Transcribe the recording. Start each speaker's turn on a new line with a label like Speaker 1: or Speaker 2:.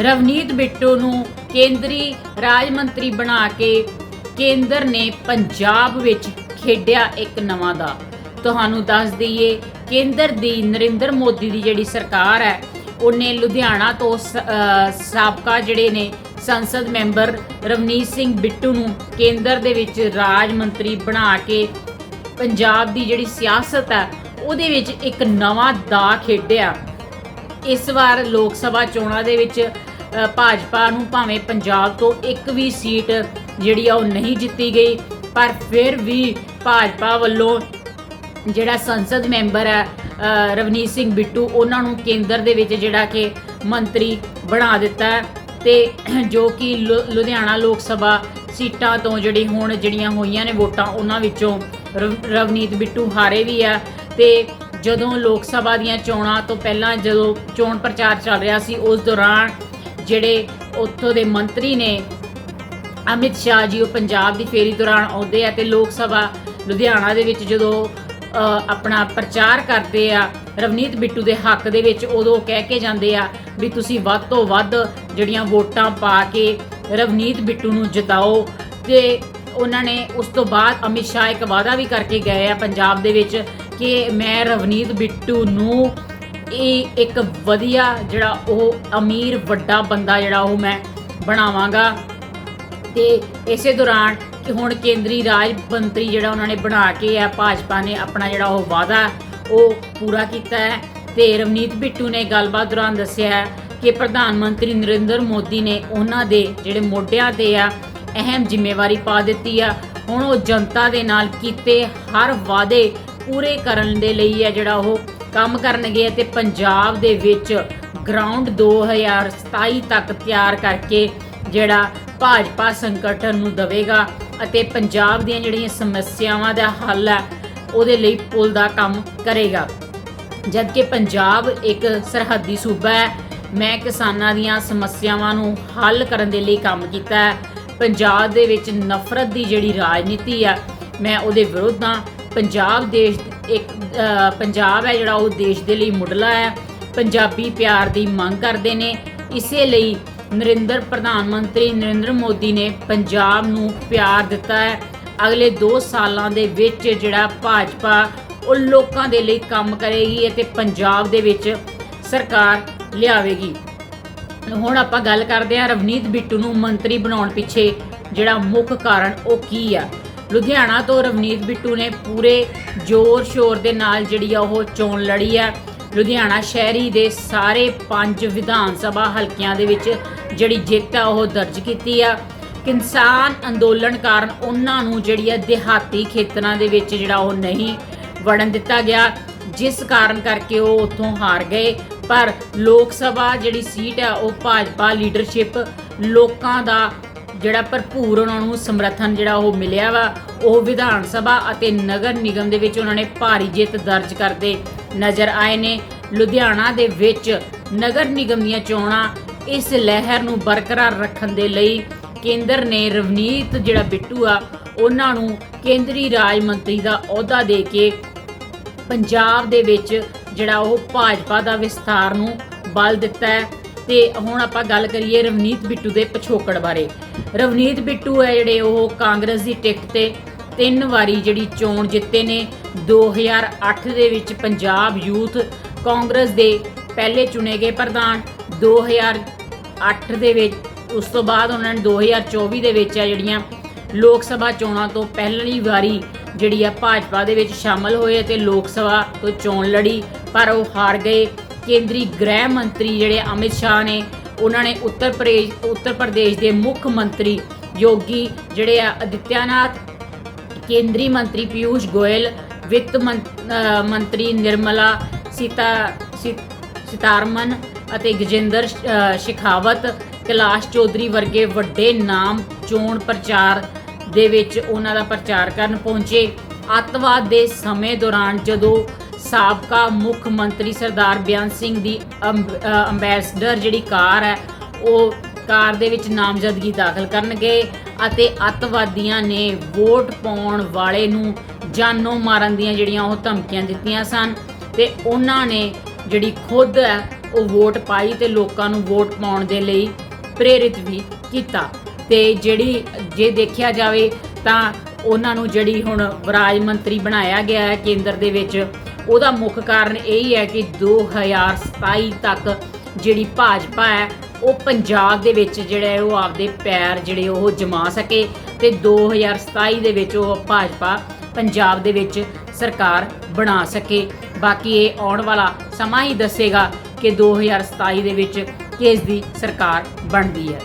Speaker 1: ਰਵਨੀਤ ਬਿੱਟੂ ਨੂੰ ਕੇਂਦਰੀ ਰਾਜ ਮੰਤਰੀ ਬਣਾ ਕੇ ਕੇਂਦਰ ਨੇ ਪੰਜਾਬ ਵਿੱਚ ਖੇਡਿਆ ਇੱਕ ਨਵਾਂ ਦਾ। ਤੁਹਾਨੂੰ ਦੱਸ ਦਈਏ, ਕੇਂਦਰ ਦੀ ਨਰਿੰਦਰ ਮੋਦੀ ਦੀ ਜਿਹੜੀ ਸਰਕਾਰ ਹੈ, ਉਹਨੇ ਲੁਧਿਆਣਾ ਤੋਂ ਸਾਬਕਾ ਜਿਹੜੇ ਨੇ ਸੰਸਦ ਮੈਂਬਰ ਰਵਨੀਤ ਸਿੰਘ ਬਿੱਟੂ ਨੂੰ ਕੇਂਦਰ ਦੇ ਵਿੱਚ ਰਾਜ ਮੰਤਰੀ ਬਣਾ ਕੇ ਪੰਜਾਬ ਦੀ ਜਿਹੜੀ ਸਿਆਸਤ ਹੈ, ਉਹਦੇ ਵਿੱਚ ਇੱਕ ਨਵਾਂ ਦਾ ਖੇਡਿਆ। ਇਸ ਵਾਰ ਲੋਕ ਸਭਾ ਚੋਣਾਂ ਦੇ ਵਿੱਚ ਭਾਜਪਾ ਨੂੰ ਭਾਵੇਂ ਪੰਜਾਬ ਤੋਂ ਇੱਕ ਵੀ ਸੀਟ ਜਿਹੜੀ ਆ ਉਹ ਨਹੀਂ ਜਿੱਤੀ ਗਈ, ਪਰ ਫਿਰ ਵੀ ਭਾਜਪਾ ਵੱਲੋਂ ਜਿਹੜਾ ਸੰਸਦ ਮੈਂਬਰ ਹੈ ਰਵਨੀਤ ਸਿੰਘ ਬਿੱਟੂ, ਉਹਨਾਂ ਨੂੰ ਕੇਂਦਰ ਦੇ ਵਿੱਚ ਜਿਹੜਾ ਕਿ ਮੰਤਰੀ ਬਣਾ ਦਿੱਤਾ ਹੈ ਤੇ ਜੋ ਕਿ ਲੁ- ਲੁਧਿਆਣਾ ਲੋਕ ਸਭਾ ਸੀਟਾਂ ਤੋਂ ਜਿਹੜੀ ਹੁਣ ਜਿਹੜੀਆਂ ਹੋਈਆਂ ਨੇ ਵੋਟਾਂ, ਉਹਨਾਂ ਵਿੱਚੋਂ ਰਵ- ਰਵਨੀਤ ਬਿੱਟੂ ਹਾਰੇ ਵੀ ਆ ਤੇ ਜਦੋਂ ਲੋਕ ਸਭਾ ਦੀਆਂ ਚੋਣਾਂ ਤੋਂ ਪਹਿਲਾਂ ਜਦੋਂ ਚੋਣ ਪ੍ਰਚਾਰ ਚੱਲ ਰਿਹਾ ਸੀ, ਉਸ ਦੌਰਾਨ ਜਿਹੜੇ ਉੱਥੋਂ ਦੇ ਮੰਤਰੀ ਨੇ, ਅਮਿਤ ਸ਼ਾਹ ਜੀ ਉਹ ਪੰਜਾਬ ਦੀ ਫੇਰੀ ਦੌਰਾਨ ਆਉਂਦੇ ਆ ਤੇ ਲੋਕ ਸਭਾ ਲੁਧਿਆਣਾ ਦੇ ਵਿੱਚ ਜਦੋਂ ਆਪਣਾ ਪ੍ਰਚਾਰ ਕਰਦੇ ਆ, ਰਵਨੀਤ ਬਿੱਟੂ ਦੇ ਹੱਕ ਦੇ ਵਿੱਚ ਉਦੋਂ ਕਹਿ ਕੇ ਜਾਂਦੇ ਆ ਵੀ ਤੁਸੀਂ ਵੱਧ ਤੋਂ ਵੱਧ ਜਿਹੜੀਆਂ ਵੋਟਾਂ ਪਾ ਕੇ ਰਵਨੀਤ ਬਿੱਟੂ ਨੂੰ ਜਿਤਾਓ ਤੇ ਉਹਨਾਂ ਨੇ ਉਸ ਤੋਂ ਬਾਅਦ ਅਮਿਤ ਸ਼ਾਹ ਇੱਕ ਵਾਅਦਾ ਵੀ ਕਰਕੇ ਗਏ ਆ ਪੰਜਾਬ ਦੇ ਵਿੱਚ ਕਿ ਮੈਂ ਰਵਨੀਤ ਬਿੱਟੂ ਨੂੰ ਇਹ ਇੱਕ ਵਧੀਆ ਜਿਹੜਾ ਉਹ ਅਮੀਰ ਵੱਡਾ ਬੰਦਾ ਜਿਹੜਾ ਉਹ ਮੈਂ ਬਣਾਵਾਂਗਾ। ਤੇ ਇਸੇ ਦੌਰਾਨ ਕਿ ਹੁਣ ਕੇਂਦਰੀ ਰਾਜ ਮੰਤਰੀ ਜਿਹੜਾ ਉਹਨਾਂ ਨੇ ਬਣਾ ਕੇ ਆ, ਭਾਜਪਾ ਨੇ ਆਪਣਾ ਜਿਹੜਾ ਉਹ ਵਾਅਦਾ ਉਹ ਪੂਰਾ ਕੀਤਾ ਹੈ। ਤੇ ਰਵਨੀਤ ਬਿੱਟੂ ਨੇ ਗੱਲਬਾਤ ਦੌਰਾਨ ਦੱਸਿਆ ਹੈ ਕਿ ਪ੍ਰਧਾਨ ਮੰਤਰੀ ਨਰਿੰਦਰ ਮੋਦੀ ਨੇ ਉਹਨਾਂ ਦੇ ਜਿਹੜੇ ਮੋਢਿਆਂ ਤੇ ਆ, ਅਹਿਮ ਜ਼ਿੰਮੇਵਾਰੀ ਪਾ ਦਿੱਤੀ ਆ। ਹੁਣ ਉਹ ਜਨਤਾ ਦੇ ਨਾਲ ਕੀਤੇ ਹਰ ਵਾਅਦੇ ਪੂਰੇ ਕਰਨ ਦੇ ਲਈ ਹੈ ਜਿਹੜਾ ਉਹ ਕੰਮ ਕਰਨਗੇ ਅਤੇ ਪੰਜਾਬ ਦੇ ਵਿੱਚ ਗਰਾਊਂਡ 2027 ਤੱਕ ਤਿਆਰ ਕਰਕੇ ਜਿਹੜਾ ਭਾਜਪਾ ਸੰਗਠਨ ਨੂੰ ਦੇਵੇਗਾ ਅਤੇ ਪੰਜਾਬ ਦੀਆਂ ਜਿਹੜੀਆਂ ਸਮੱਸਿਆਵਾਂ ਦਾ ਹੱਲ ਹੈ, ਉਹਦੇ ਲਈ ਪੁਲ ਦਾ ਕੰਮ ਕਰੇਗਾ। ਜਦਕਿ ਪੰਜਾਬ ਇੱਕ ਸਰਹੱਦੀ ਸੂਬਾ ਹੈ, ਮੈਂ ਕਿਸਾਨਾਂ ਦੀਆਂ ਸਮੱਸਿਆਵਾਂ ਨੂੰ ਹੱਲ ਕਰਨ ਦੇ ਲਈ ਕੰਮ ਕੀਤਾ ਹੈ। ਪੰਜਾਬ ਦੇ ਵਿੱਚ ਨਫ਼ਰਤ ਦੀ ਜਿਹੜੀ ਰਾਜਨੀਤੀ ਆ ਮੈਂ ਉਹਦੇ ਵਿਰੁੱਧ ਹਾਂ। ਪੰਜਾਬ ਦੇਸ਼ ਇੱਕ ਪੰਜਾਬ ਹੈ ਜਿਹੜਾ ਉਹ ਦੇਸ਼ ਦੇ ਲਈ ਮੁੱਢਲਾ ਹੈ। ਪੰਜਾਬੀ ਪਿਆਰ ਦੀ ਮੰਗ ਕਰਦੇ ਨੇ। ਇਸੇ ਲਈ ਨਰਿੰਦਰ, ਪ੍ਰਧਾਨ ਮੰਤਰੀ ਨਰਿੰਦਰ ਮੋਦੀ ਨੇ ਪੰਜਾਬ ਨੂੰ ਪਿਆਰ ਦਿੱਤਾ ਹੈ। ਅਗਲੇ 2 ਸਾਲਾਂ ਦੇ ਵਿੱਚ ਜਿਹੜਾ ਭਾਜਪਾ, ਉਹ ਲੋਕਾਂ ਦੇ ਲਈ ਕੰਮ ਕਰੇਗੀ ਅਤੇ ਪੰਜਾਬ ਦੇ ਵਿੱਚ ਸਰਕਾਰ ਲਿਆਵੇਗੀ। ਹੁਣ ਆਪਾਂ ਗੱਲ ਕਰਦੇ ਹਾਂ ਰਵਨੀਤ ਬਿੱਟੂ ਨੂੰ ਮੰਤਰੀ ਬਣਾਉਣ ਪਿੱਛੇ ਜਿਹੜਾ ਮੁੱਖ ਕਾਰਨ ਉਹ ਕੀ ਆ। ਲੁਧਿਆਣਾ ਤੋਂ ਰਵਨੀਤ ਬਿੱਟੂ ਨੇ ਪੂਰੇ ਜ਼ੋਰ ਸ਼ੋਰ ਦੇ ਨਾਲ ਜਿਹੜੀ ਆ ਉਹ ਚੋਣ ਲੜੀ ਆ। ਲੁਧਿਆਣਾ ਸ਼ਹਿਰੀ ਦੇ ਸਾਰੇ ਪੰਜ ਵਿਧਾਨ ਸਭਾ ਹਲਕਿਆਂ ਦੇ ਵਿੱਚ ਜਿਹੜੀ ਜਿੱਤ ਆ ਉਹ ਦਰਜ ਕੀਤੀ ਆ। ਕਿਸਾਨ ਅੰਦੋਲਨ ਕਾਰਨ ਉਹਨਾਂ ਨੂੰ ਜਿਹੜੀ ਆ ਦਿਹਾਤੀ ਖੇਤਰਾਂ ਦੇ ਵਿੱਚ ਜਿਹੜਾ ਉਹ ਨਹੀਂ ਵੜਨ ਦਿੱਤਾ ਗਿਆ, ਜਿਸ ਕਾਰਨ ਕਰਕੇ ਉਹ ਉੱਥੋਂ ਹਾਰ ਗਏ। ਪਰ ਲੋਕ ਸਭਾ ਜਿਹੜੀ ਸੀਟ ਆ ਉਹ ਭਾਜਪਾ ਲੀਡਰਸ਼ਿਪ ਲੋਕਾਂ ਦਾ ਜਿਹੜਾ ਭਰਪੂਰ ਉਹਨਾਂ ਨੂੰ ਸਮਰਥਨ ਜਿਹੜਾ ਉਹ ਮਿਲਿਆ ਵਾ, ਉਹ ਵਿਧਾਨ ਸਭਾ ਅਤੇ ਨਗਰ ਨਿਗਮ ਦੇ ਵਿੱਚ ਉਹਨਾਂ ਨੇ ਭਾਰੀ ਜਿੱਤ ਦਰਜ ਕਰਦੇ ਨਜ਼ਰ ਆਏ ਨੇ। ਲੁਧਿਆਣਾ ਦੇ ਵਿੱਚ ਨਗਰ ਨਿਗਮ ਦੀਆਂ ਚੋਣਾਂ ਇਸ ਲਹਿਰ ਨੂੰ ਬਰਕਰਾਰ ਰੱਖਣ ਦੇ ਲਈ ਕੇਂਦਰ ਨੇ ਰਵਨੀਤ, ਜਿਹੜਾ ਬਿੱਟੂ ਆ, ਉਹਨਾਂ ਨੂੰ ਕੇਂਦਰੀ ਰਾਜ ਮੰਤਰੀ ਦਾ ਅਹੁਦਾ ਦੇ ਕੇ ਪੰਜਾਬ ਦੇ ਵਿੱਚ ਜਿਹੜਾ ਉਹ ਭਾਜਪਾ ਦਾ ਵਿਸਥਾਰ ਨੂੰ ਬਲ ਦਿੱਤਾ ਹੈ। ਤੇ ਹੁਣ ਆਪਾਂ ਗੱਲ ਕਰੀਏ ਰਵਨੀਤ ਬਿੱਟੂ ਦੇ ਪਿਛੋਕੜ ਬਾਰੇ। ਰਵਨੀਤ ਬਿੱਟੂ ਹੈ ਜਿਹੜੇ ਉਹ ਕਾਂਗਰਸ ਦੀ ਟਿਕਟ ਤੇ ਤਿੰਨ ਵਾਰੀ ਜਿਹੜੀ ਚੋਣ ਜਿੱਤੇ ਨੇ। 2008 ਦੇ ਵਿੱਚ ਪੰਜਾਬ ਯੂਥ ਕਾਂਗਰਸ ਦੇ ਪਹਿਲੇ ਚੁਣੇ ਗਏ ਪ੍ਰਧਾਨ। 2008 ਦੇ ਵਿੱਚ, ਉਸ ਤੋਂ ਬਾਅਦ ਉਹਨਾਂ ਨੇ 2024 ਦੇ ਵਿੱਚ ਆ ਜਿਹੜੀਆਂ ਲੋਕ ਸਭਾ ਚੋਣਾਂ ਤੋਂ ਪਹਿਲੀ ਵਾਰੀ ਜਿਹੜੀ ਆ ਭਾਜਪਾ ਦੇ ਵਿੱਚ ਸ਼ਾਮਲ ਹੋਏ ਤੇ ਲੋਕ ਸਭਾ ਤੋਂ ਚੋਣ ਲੜੀ, ਪਰ ਉਹ ਹਾਰ ਗਏ। ਕੇਂਦਰੀ ਗ੍ਰਹਿ ਮੰਤਰੀ ਜਿਹੜੇ ਅਮਿਤ ਸ਼ਾਹ ਨੇ ਉਹਨਾਂ ਨੇ ਉੱਤਰ ਪ੍ਰਦੇਸ਼ ਉੱਤਰ ਪ੍ਰਦੇਸ਼ ਦੇ ਮੁੱਖ ਮੰਤਰੀ ਯੋਗੀ ਜਿਹੜੇ ਆ ਅਦਿੱਤਿਆਨਾਥ ਕੇਂਦਰੀ ਮੰਤਰੀ ਪਿਊਸ਼ ਗੋਇਲ ਵਿੱਤ ਮੰਤਰੀ ਨਿਰਮਲਾ ਸੀਤਾ ਸੀ- ਸੀਤਾਰਮਨ ਅਤੇ ਗਜੇਂਦਰ ਅ, ਸ਼ਿਖਾਵਤ ਕੈਲਾਸ਼ ਚੌਧਰੀ ਵਰਗੇ ਵੱਡੇ ਨਾਮ ਚੋਣ ਪ੍ਰਚਾਰ ਦੇ ਵਿੱਚ ਉਹਨਾਂ ਦਾ ਪ੍ਰਚਾਰ ਕਰਨ ਪਹੁੰਚੇ। ਅੱਤਵਾਦ ਦੇ ਸਮੇਂ ਦੌਰਾਨ ਜਦੋਂ ਸਾਬਕਾ ਮੁੱਖ ਮੰਤਰੀ ਸਰਦਾਰ ਬਿਆਨ ਸਿੰਘ ਦੀ ਅੰਬ- ਅੰਬੈਸਡਰ ਜਿਹੜੀ ਕਾਰ ਹੈ, ਉਹ ਕਾਰ ਦੇ ਵਿੱਚ ਨਾਮਜ਼ਦਗੀ ਦਾਖਲ ਕਰਨ ਗਏ ਅਤੇ ਅੱਤਵਾਦੀਆਂ ਨੇ ਵੋਟ ਪਾਉਣ ਵਾਲੇ ਨੂੰ ਜਾਨੋਂ ਮਾਰਨ ਦੀਆਂ ਜਿਹੜੀਆਂ ਉਹ ਧਮਕੀਆਂ ਦਿੱਤੀਆਂ ਸਨ ਤੇ ਉਹਨਾਂ ਨੇ ਜਿਹੜੀ ਖੁਦ ਹੈ, ਉਹ ਵੋਟ ਪਾਈ ਤੇ ਲੋਕਾਂ ਨੂੰ ਵੋਟ ਪਾਉਣ ਦੇ ਲਈ ਪ੍ਰੇਰਿਤ ਵੀ ਕੀਤਾ ਤੇ ਜਿਹੜੀ, ਜੇ ਦੇਖਿਆ ਜਾਵੇ ਤਾਂ ਉਹਨਾਂ ਨੂੰ ਜਿਹੜੀ ਹੁਣ ਰਾਜ ਮੰਤਰੀ ਬਣਾਇਆ ਗਿਆ ਹੈ, ਕੇਂਦਰ ਦੇ ਵਿੱਚ ਉਹਦਾ ਮੁੱਖ ਕਾਰਨ ਇਹ ਹੀ ਹੈ ਕਿ 2027 ਤੱਕ ਜਿਹੜੀ ਭਾਜਪਾ ਹੈ, ਉਹ ਪੰਜਾਬ ਦੇ ਵਿੱਚ ਜਿਹੜਾ ਉਹ ਆਪਦੇ ਪੈਰ ਜਿਹੜੇ ਉਹ ਜਮਾ ਸਕੇ ਤੇ 2027 ਦੇ ਵਿੱਚ ਉਹ ਭਾਜਪਾ ਪੰਜਾਬ ਦੇ ਵਿੱਚ ਸਰਕਾਰ ਬਣਾ ਸਕੇ। ਬਾਕੀ ਇਹ ਆਉਣ ਵਾਲਾ ਸਮਾਂ ਹੀ ਦੱਸੇਗਾ ਕਿ 2027 ਦੇ ਵਿੱਚ ਕਿਸ ਦੀ ਸਰਕਾਰ ਬਣਦੀ ਹੈ।